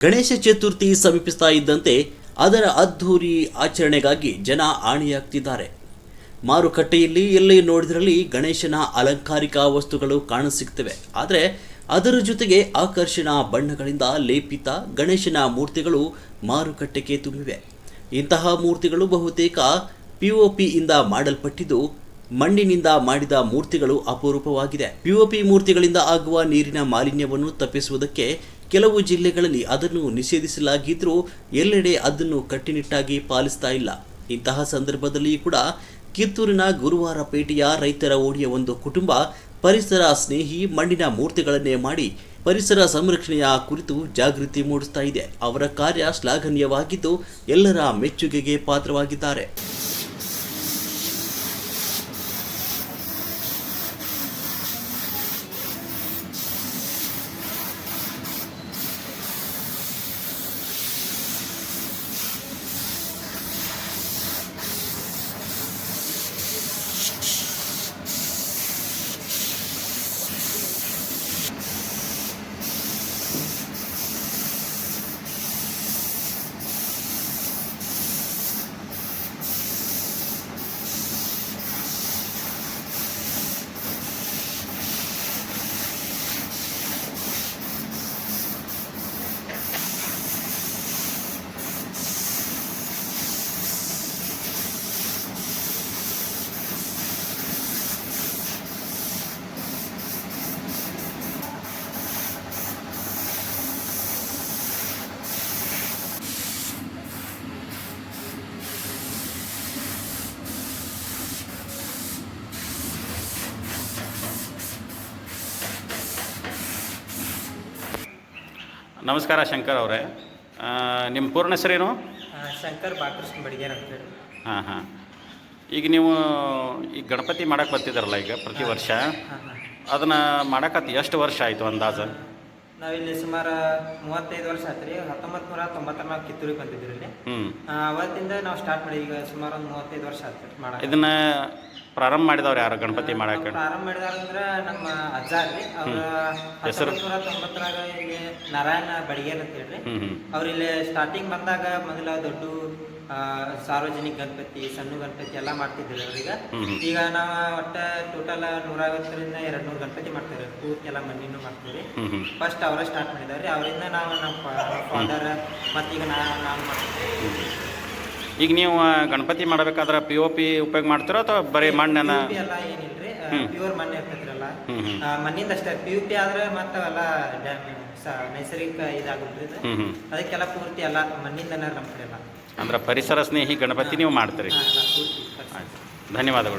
ಗಣೇಶ ಚತುರ್ಥಿ ಸಮೀಪಿಸ್ತಾ ಇದ್ದಂತೆ ಅದರ ಅದ್ಧೂರಿ ಆಚರಣೆಗಾಗಿ ಜನ ಆಣಿಯಾಗ್ತಿದ್ದಾರೆ. ಮಾರುಕಟ್ಟೆಯಲ್ಲಿ ಎಲ್ಲಿ ನೋಡಿದ್ರಲ್ಲಿ ಗಣೇಶನ ಅಲಂಕಾರಿಕ ವಸ್ತುಗಳು ಕಾಣಸಿಗ್ತವೆ. ಆದರೆ ಅದರ ಜೊತೆಗೆ ಆಕರ್ಷಣ ಬಣ್ಣಗಳಿಂದ ಲೇಪಿತ ಗಣೇಶನ ಮೂರ್ತಿಗಳು ಮಾರುಕಟ್ಟೆಗೆ ತುಂಬಿವೆ. ಇಂತಹ ಮೂರ್ತಿಗಳು ಬಹುತೇಕ ಪಿ ಒ ಪಿಯಿಂದ ಮಾಡಲ್ಪಟ್ಟಿದ್ದು ಮಣ್ಣಿನಿಂದ ಮಾಡಿದ ಮೂರ್ತಿಗಳು ಅಪರೂಪವಾಗಿದೆ. ಪಿ ಮೂರ್ತಿಗಳಿಂದ ಆಗುವ ನೀರಿನ ಮಾಲಿನ್ಯವನ್ನು ತಪ್ಪಿಸುವುದಕ್ಕೆ ಕೆಲವು ಜಿಲ್ಲೆಗಳಲ್ಲಿ ಅದನ್ನು ನಿಷೇಧಿಸಲಾಗಿದ್ದರೂ ಎಲ್ಲೆಡೆ ಅದನ್ನು ಕಟ್ಟುನಿಟ್ಟಾಗಿ ಪಾಲಿಸ್ತಾ ಇಲ್ಲ. ಇಂತಹ ಸಂದರ್ಭದಲ್ಲಿ ಕೂಡ ಕಿತ್ತೂರಿನ ಗುರುವಾರ ಪೇಟೆಯ ರೈತರ ಓಡಿಯ ಒಂದು ಕುಟುಂಬ ಪರಿಸರ ಸ್ನೇಹಿ ಮಣ್ಣಿನ ಮೂರ್ತಿಗಳನ್ನೇ ಮಾಡಿ ಪರಿಸರ ಸಂರಕ್ಷಣೆಯ ಕುರಿತು ಜಾಗೃತಿ ಮೂಡಿಸ್ತಾ ಇದೆ. ಅವರ ಕಾರ್ಯ ಶ್ಲಾಘನೀಯವಾಗಿದ್ದು ಎಲ್ಲರ ಮೆಚ್ಚುಗೆಗೆ ಪಾತ್ರವಾಗಿದ್ದಾರೆ. ನಮಸ್ಕಾರ ಶಂಕರ್ ಅವರೇ. ನಿಮ್ಮ ಪೂರ್ಣ ಹೆಸರೇನು? ಶಂಕರ್ ಬಾಲಕೃಷ್ಣ ಬಡಿಗೇರ್ ಅಂತ ಹೇಳಿ. ಹಾಂ ಹಾಂ. ಈಗ ನೀವು ಈಗ ಗಣಪತಿ ಮಾಡಕ್ಕೆ ಬರ್ತಿದ್ದಾರಲ್ಲ ಈಗ ಪ್ರತಿ ವರ್ಷ. ಅದನ್ನು ಮಾಡಕತ್ತು ಎಷ್ಟು ವರ್ಷ ಆಯಿತು ಅಂದಾಜು? ನಾವಿಲ್ಲಿ ಸುಮಾರು ಮೂವತ್ತೈದು ವರ್ಷ ಆಯ್ತು ರೀ. ಹತ್ತೊಂಬತ್ತು ನೂರ ತೊಂಬತ್ತರ ನಾವು ಕಿತ್ತೂರಿಗೆ ಬಂದಿದ್ದೀವಿ ಇಲ್ಲಿ. ಅವತ್ತಿಂದ ನಾವು ಸ್ಟಾರ್ಟ್ ಮಾಡಿ ಈಗ ಸುಮಾರು ಒಂದು ಮೂವತ್ತೈದು ವರ್ಷ ಆಯ್ತು ಮಾಡಕ್ಕೆ. ಇದನ್ನು ಪ್ರಾರಂಭ ಮಾಡಿದವ್ರು ಯಾರು? ಗಣಪತಿ ಮಾಡಕ್ಕೆ? ಪ್ರಾರಂಭ ನಮ್ಮ ಅಜ್ಜ ರೀ. ಅವ್ರ ಹೆಸರು? ತೊಂಬತ್ತರಾಗ ಇಲ್ಲಿ ನಾರಾಯಣ ಬಡಿಗೇರ್ ಅಂತ ಹೇಳ್ರಿ. ಅವ್ರು ಇಲ್ಲಿ ಸ್ಟಾರ್ಟಿಂಗ್ ಬಂದಾಗ ಮೊದಲ ದೊಡ್ಡ ಸಾರ್ವಜನಿಕ ಗಣಪತಿ ಸಣ್ಣ ಗಣಪತಿ ಎಲ್ಲ ಮಾಡ್ತಿದ್ರು ಅವ್ರೀಗ. ಈಗ ನಾವು ಒಟ್ಟ ಟೋಟಲ್ ನೂರೈವತ್ತರಿಂದ ಎರಡು ನೂರು ಗಣಪತಿ ಮಾಡ್ತೀವಿ ಪೂರ್ತಿ ಎಲ್ಲ ಮಣ್ಣಿನೂ ಮಾಡ್ತೀವಿ. ಫಸ್ಟ್ ಅವರೇ ಸ್ಟಾರ್ಟ್ ಮಾಡಿದಾರೆ ಅವರಿಂದ ನಾವು ನಮ್ಮ ಫಾದರ್ ಮತ್ತೀಗ ನಾನು ಮಾಡ್ತೀವಿ. ಈಗ ನೀವು ಗಣಪತಿ ಮಾಡಬೇಕಾದ್ರೆ ಪಿ ಒ ಪಿ ಉಪಯೋಗ ಮಾಡ್ತೀರೋ ಅಥವಾ ಬರೀ ಮಣ್ಣನ್ನ? ಪಿ ಎಲ್ಲ ಏನಿಲ್ರಿ ಪ್ಯೂರ್ ಮಣ್ಣು ಇರ್ತೈತ್ರಲ್ಲ? ಮಣ್ಣಿಂದ ಅಷ್ಟೇ ಪಿ ಯು ಪಿ ಆದ್ರೆ ಮತ್ತೆ ಅವೆಲ್ಲ ಡ್ಯಾಮ್ ನೈಸರ್ಗಿಕ ಇದಾಗುತ್ತೆ ಅದಕ್ಕೆಲ್ಲ ಪೂರ್ತಿ ಎಲ್ಲ ಮಣ್ಣಿಂದನೇ ನಮ್ಮ ಕಡೆ ಎಲ್ಲ. ಅಂದ್ರೆ ಪರಿಸರ ಸ್ನೇಹಿ ಗಣಪತಿ ನೀವು ಮಾಡ್ತೀರಿ. ಧನ್ಯವಾದಗಳು.